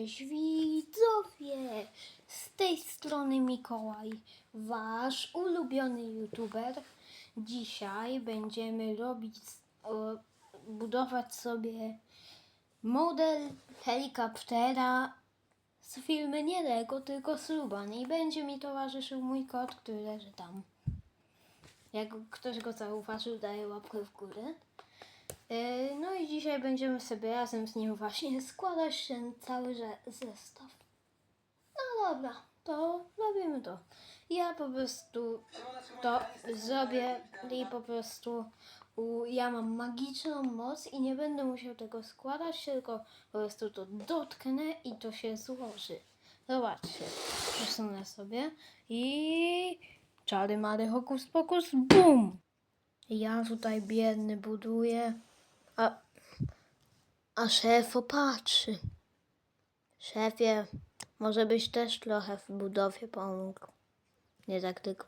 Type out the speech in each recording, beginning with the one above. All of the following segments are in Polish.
Cześć widzowie! Z tej strony Mikołaj, wasz ulubiony youtuber. Dzisiaj będziemy robić, budować sobie model helikoptera z filmy nie Lego, tylko z. I będzie mi towarzyszył mój kot, który leży tam. Jak ktoś go zauważył, daje łapkę w górę. Yy, No i dzisiaj będziemy sobie razem z nim właśnie składać ten cały zestaw. No dobra, to robimy to. Ja po prostu to zrobię i po prostu ja mam magiczną moc i nie będę musiał tego składać, tylko po prostu to dotknę i to się złoży. Zobaczcie, przesunę sobie i czary mary hokus pokus, bum! Ja tutaj biedny buduję, a, a szef opatrzy. Szefie, może byś też trochę w budowie pomógł. Nie tak tylko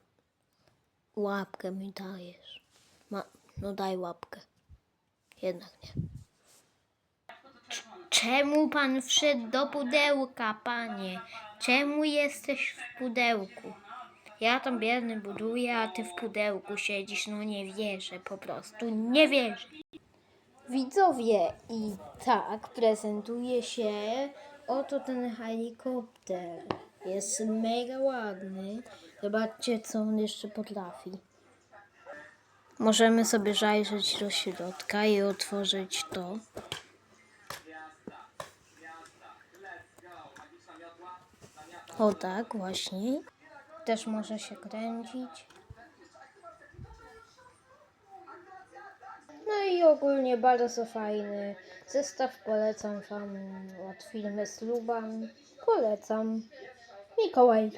łapkę mi dajesz. Ma, no daj łapkę. Jednak nie. Czemu pan wszedł do pudełka, panie? Czemu jesteś w pudełku? Ja tam biedny buduję, a ty w pudełku siedzisz. No nie wierzę, po prostu nie wierzę. Widzowie, i tak prezentuje się oto ten helikopter. Jest mega ładny. Zobaczcie, co on jeszcze potrafi. Możemy sobie zajrzeć do środka i otworzyć to. O tak, właśnie. Też może się kręcić. No i ogólnie bardzo fajny zestaw. Polecam Wam od firmy Sluban. Polecam. Mikołaj.